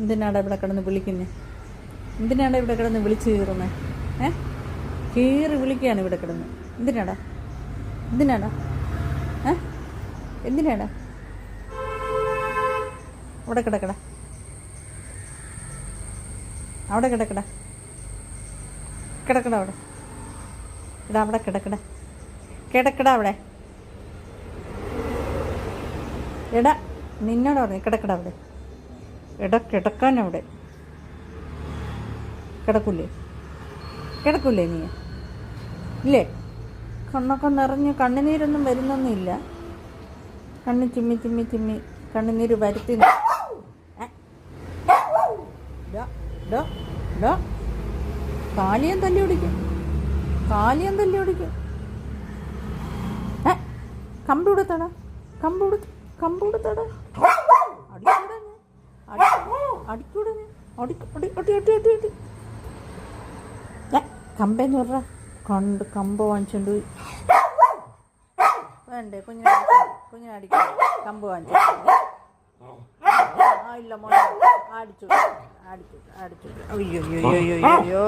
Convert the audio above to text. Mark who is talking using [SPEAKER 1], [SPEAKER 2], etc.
[SPEAKER 1] എന്തിനാടാ ഇവിടെ കിടന്ന് വിളിക്കുന്നത് എന്തിനാണ് ഇവിടെ കിടന്ന് വിളിച്ച് കീറുന്നത് ഏ? കീറി വിളിക്കുകയാണ് ഇവിടെ കിടന്ന്. എന്തിനാടാ? എന്തിനാടാ? ഏ? എന്തിനാടാ? അവിടെ കിടക്കട. അവിടെ കിടക്കട. കിടക്കട അവിടെ. ഇടാ അവിടെ കിടക്കട. കിടക്കട അവിടെ. എടാ നിന്നോട് പറഞ്ഞു കിടക്കട അവിടെ. എടാ കിടക്കാൻ അവിടെ കിടക്കൂലേ? കിടക്കൂലേ നീ? ഇല്ലേ? കണ്ണൊക്കെ നിറഞ്ഞ് കണ്ണുനീരൊന്നും വരുന്നൊന്നുമില്ല. കണ്ണ് ചിമ്മി ചിമ്മി ചിമ്മി കണ്ണുനീര് വരുത്തി. കാലിയം തല്ലി ഓടിക്കും. കാലിയം തല്ലി ഓടിക്കും. ഏ? കമ്പ് കൊടുത്തടാ കമ്പ് കമ്പ്. അടി- അടിക്കൂടാ ഞാൻ. അടി- കണ്ട് കമ്പ് വാങ്ങിച്ചോണ്ട് പോയി. വേണ്ടേ കുഞ്ഞിനെ കുഞ്ഞിനെ അടിക്കാൻ കമ്പ് വാങ്ങിച്ചു ആ ഇല്ല മോനെ. അടിച്ചു അടിച്ചു അടിച്ചു അയ്യോ അയ്യോ അയ്യോ അയ്യോ